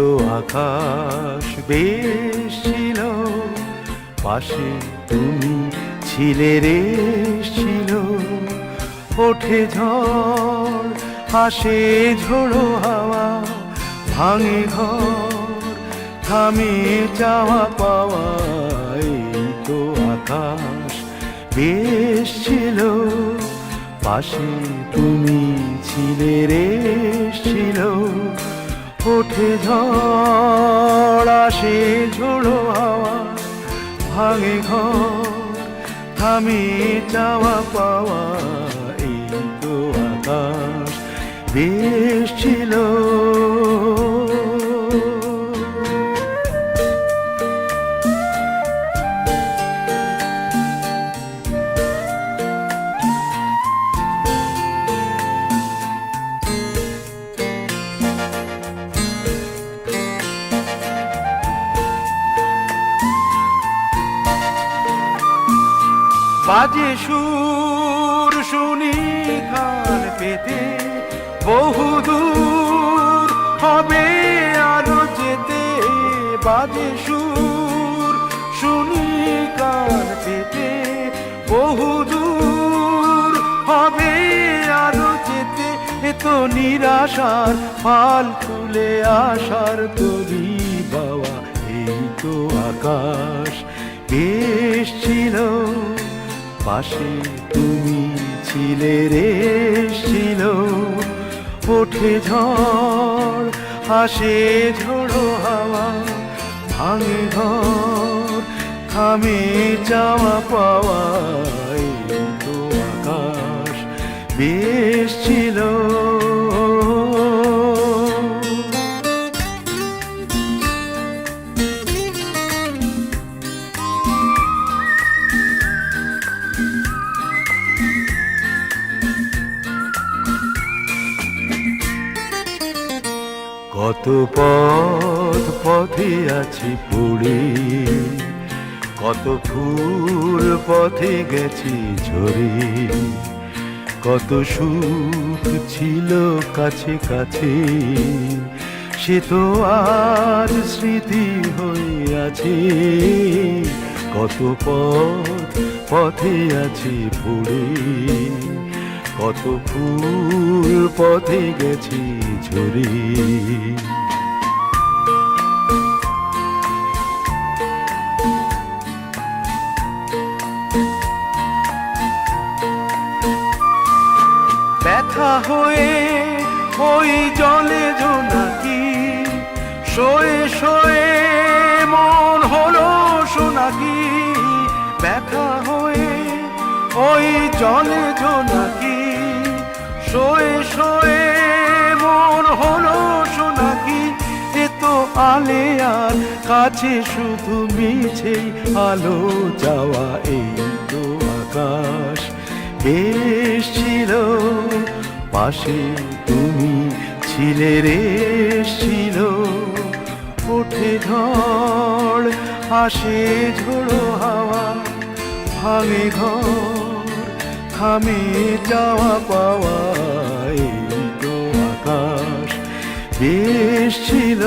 আকাশ বেশ ছিল। পাশে তুমি ছিলে রে ছিল। ওঠে ঝড় আসে ঝোড়ো হাওয়া, ভাঙে ঘর থামে চাওয়া পাওয়া। তো আকাশ বেশ ছিল। পাশে তুমি ছিলে রে ছিল। ওঠে ঝড় ঝোড়ো হাওয়া ভাঙে ঘর থামে চাওয়া পাওয়া এই তো আকাশ। বেশ ছিল বাজে সুর শুনি খান পেতে। বহু দূর হবে আরও যেতে। বাজে সুর শুনি কান পেতে। বহু দূর হবে আরও যেতে। এ তো নিরাশার ফাল তুলে আসার তরি বাবা এই তো আকাশ। বেশ ছিল পাশে তুমি ছিলে রে ছিল ওঠে ঝড়, হাসে ঝোড়ো হাওয়া, ভাঙে ঘর থামে চাওয়া পাওয়া তো আকাশ বেশ ছিল। কত পথ, পথে আছি পড়ে কত ফুল পথে গেছি ঝরে। কত সুখ ছিল কাছে কাছে। সে তো আর স্মৃতি হয়ে আছে। কত পথ, পথে আছি পড়ে কত ফুল পথে গেছি ঝরে ব্যথা হয়ে ওই জলে জোনাকি শোয়ে শোয়ে মন হলো সোনাকি ব্যথা হয়ে ওই জলে জোনাকি শোয়ে শোয়ে হলো সোনাকি, এ তো আলে আর কাছে শুধু মিছে আলো যাওয়া এই তো আকাশ। বেশ ছিল, পাশে তুমি ছিলে রে ছিল। ওঠে ঝড়, আসে ঝোড়ো হাওয়া, ভাঙে ঘর থামে যাওয়া পাওয়া। বেশ ছিল।